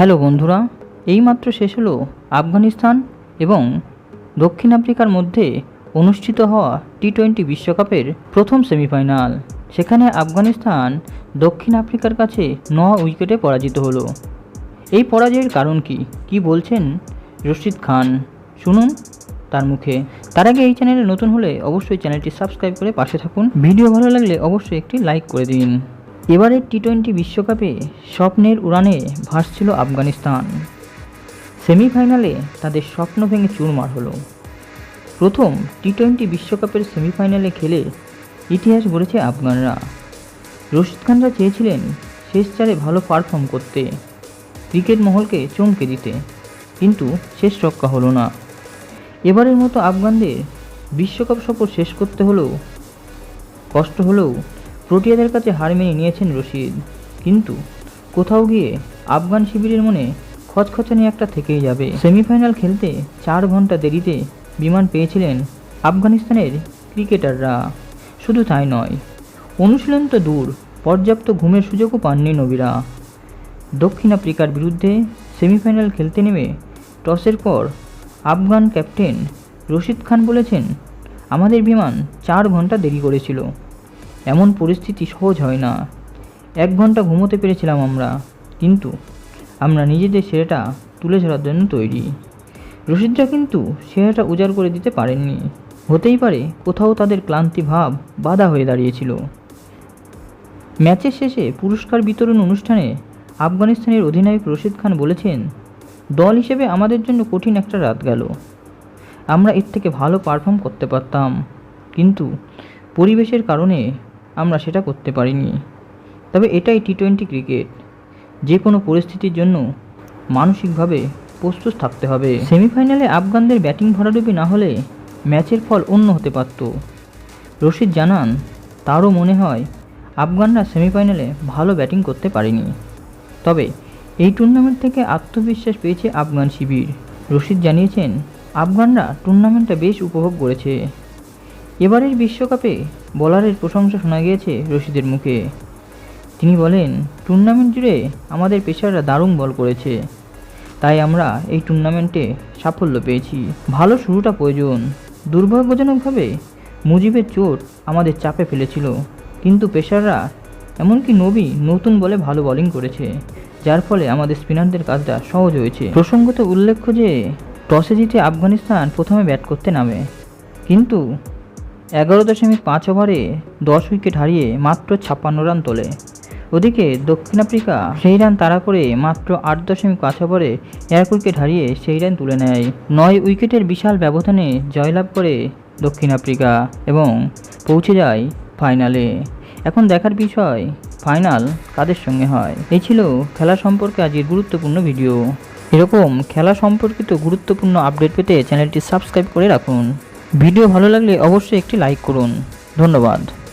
Hello বন্ধুরা, এইমাত্র শেষ হলো আফগানিস্তান এবং দক্ষিণ আফ্রিকার মধ্যে অনুষ্ঠিত হওয়া টি টোয়েন্টি বিশ্বকাপের প্রথম সেমিফাইনাল। সেখানে আফগানিস্তান দক্ষিণ আফ্রিকার কাছে ন উইকেটে পরাজিত হলো। এই পরাজয়ের কারণ কি? কি বলছেন রশিদ খান? শুনুন তার মুখে। তার আগে এই চ্যানেলে নতুন হলে অবশ্যই চ্যানেলটি সাবস্ক্রাইব করে পাশে থাকুন। ভিডিও ভালো লাগলে অবশ্যই একটি লাইক করে দিন। এবারের টি টোয়েন্টি বিশ্বকাপে স্বপ্নের উড়ানে ভাসছিল আফগানিস্তান। সেমিফাইনালে তাদের স্বপ্ন ভেঙে চুরমার হলো। প্রথম টি টোয়েন্টি বিশ্বকাপের সেমিফাইনালে খেলে ইতিহাস গড়েছে আফগানরা। রশিদ খানরা চেয়েছিলেন শেষ চারে ভালো পারফর্ম করতে, ক্রিকেট মহলকে চমকে দিতে, কিন্তু শেষ রক্ষা হলো না। এবারের মতো আফগানদের বিশ্বকাপ সফর শেষ করতে হলেও, কষ্ট হলেও প্রোটিয়াদের কাছে হার মেনে নিয়েছেন রশিদ। কিন্তু কোথাও গিয়ে আফগান শিবিরের মনে খচখচানি একটা থেকেই যাবে। সেমিফাইনাল খেলতে চার ঘণ্টা দেরিতে বিমান পেয়েছিলেন আফগানিস্তানের ক্রিকেটাররা। শুধু তাই নয়, অনুশীলন তো দূর, পর্যাপ্ত ঘুমের সুযোগও পাননি নবীরা। দক্ষিণ আফ্রিকার বিরুদ্ধে সেমিফাইনাল খেলতে নেমে টসের পর আফগান ক্যাপ্টেন রশিদ খান বলেছেন, আমাদের বিমান চার ঘণ্টা দেরি করেছিল। এমন পরিস্থিতি সহজ হয় না। এক ঘণ্টা ঘুমোতে পেরেছিলাম আমরা, কিন্তু আমরা নিজেদের সেরাটা তুলে ধরার জন্য তৈরি। রশিদরা কিন্তু সেরাটা উজাড় করে দিতে পারেননি। হতেই পারে কোথাও তাদের ক্লান্তি ভাব বাধা হয়ে দাঁড়িয়েছিল। ম্যাচের শেষে পুরস্কার বিতরণ অনুষ্ঠানে আফগানিস্তানের অধিনায়ক রশিদ খান বলেছেন, দল হিসেবে আমাদের জন্য কঠিন একটা রাত গেল। আমরা এর থেকে ভালো পারফর্ম করতে পারতাম। কিন্তু পরিবেশের কারণে আমরা সেটা করতে পারিনি। তবে এটাই টি টোয়েন্টি ক্রিকেট। যে কোনো পরিস্থিতির জন্য মানসিকভাবে প্রস্তুত থাকতে হবে। সেমিফাইনালে আফগানদের ব্যাটিং ভরাডুবি না হলে ম্যাচের ফল অন্য হতে পারত। রশিদ জানান, তারও মনে হয় আফগানরা সেমিফাইনালে ভালো ব্যাটিং করতে পারেনি। তবে এই টুর্নামেন্ট থেকে আত্মবিশ্বাস পেয়েছে আফগান শিবির। রশিদ জানিয়েছেন, আফগানরা টুর্নামেন্টটা বেশ উপভোগ করেছে। এবারের বিশ্বকাপে বলারের প্রশংসা শোনা গিয়েছে রশিদের মুখে। তিনি বলেন, টুর্নামেন্ট জুড়ে আমাদের পেশাররা দারুণ বল করেছে। তাই আমরা এই টুর্নামেন্টে সাফল্য পেয়েছি। ভালো শুরুটা প্রয়োজন। দুর্ভাগ্যজনকভাবে মুজিবের চোট আমাদের চাপে ফেলেছিল। কিন্তু পেশাররা এমনকি নবী নতুন বলে ভালো বলিং করেছে, যার ফলে আমাদের স্পিনারদের কাজটা সহজ হয়েছে। প্রসঙ্গত উল্লেখ্য যে, টসে জিতে আফগানিস্তান প্রথমে ব্যাট করতে নামে। কিন্তু এগারো দশমিক পাঁচ ওভারে দশ উইকেট হারিয়ে মাত্র ছাপ্পান্ন রান তোলে। ওদিকে দক্ষিণ আফ্রিকা সেই রান তাড়া করে মাত্র আট দশমিক পাঁচ ওভারে এক উইকেট হারিয়ে সেই রান তুলে নেয়। নয় উইকেটের বিশাল ব্যবধানে জয়লাভ করে দক্ষিণ আফ্রিকা এবং পৌঁছে যায় ফাইনালে। এখন দেখার বিষয়, ফাইনাল কাদের সঙ্গে হয়? এই ছিল খেলা সম্পর্কে আজকের গুরুত্বপূর্ণ ভিডিও। এরকম খেলা সম্পর্কিত গুরুত্বপূর্ণ আপডেট পেতে চ্যানেলটি সাবস্ক্রাইব করে রাখুন। ভিডিও ভালো লাগলে অবশ্যই একটি লাইক করুন। ধন্যবাদ।